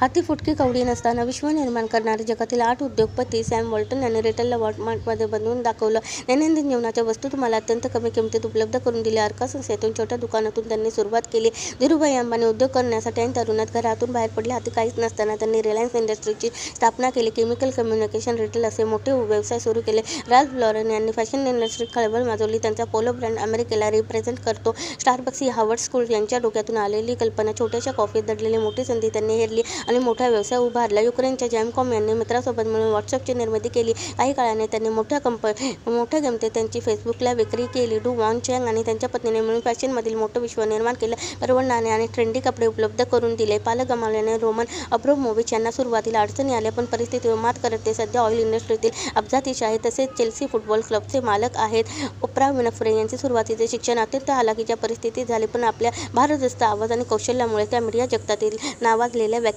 हाती फुटकी कवडी नसताना विश्व निर्माण करणारे जगातील आठ उद्योगपती सॅम वॉल्टन यांनी रिटेलला वॉटमार्टमध्ये बनवून दाखवलं. दैनंदिन जीवनाच्या वस्तू तुम्हाला अत्यंत कमी किमतीत उपलब्ध करून दिल्या. अर्का संस्थेतून छोट्या दुकानातून त्यांनी सुरुवात केली. धीरूभाई अंबानी उद्योग करण्यासाठी आणि तरुणात घरातून बाहेर पडले. हाती काहीच नसताना त्यांनी रिलायन्स इंडस्ट्रीची स्थापना केली. केमिकल कम्युनिकेशन रिटेल असे मोठे व्यवसाय सुरू केले. राज ब्लॉरन यांनी फॅशन इंडस्ट्री खळबळ माजवली. त्यांचा पोलो ब्रँड अमेरिकेला रिप्रेझेंट करतो. स्टारबक्स ही हार्वर्ड स्कूल यांच्या डोक्यातून आलेली कल्पना छोट्याशा कॉफीत दडलेली मोठी संधी त्यांनी हेरली आणि मोठा व्यवसाय उभारला युक्रेनच्या जॅमकॉम यांनी मित्रासोबत मिळून व्हॉट्सअपची निर्मिती केली. काही काळाने त्यांनी मोठ्या कंप मोठ्या किमतीत त्यांची फेसबुकला विक्री केली. डू वॉन चँग आणि त्यांच्या पत्नीने मिळून फॅशनमधील मोठं विश्व निर्माण केलं. परवडणारे आणि ट्रेंडी कपडे उपलब्ध करून दिले. पालक गमावल्याने रोमन अब्रोमोविच यांना सुरुवातीला अडचणी आल्या पण परिस्थितीवर मात करत ते सध्या ऑइल इंडस्ट्रीतील अपघातीश आहेत तसेच चेल्सी फुटबॉल क्लबचे मालक आहेत. ओप्रा विनफ्रे यांचे सुरुवातीचे शिक्षण अत्यंत हालाकीच्या परिस्थितीत झाले पण आपल्या भारदस्त आवाज आणि कौशल्यामुळे त्या मीडिया जगतातील नावाजलेल्या व्यक्ती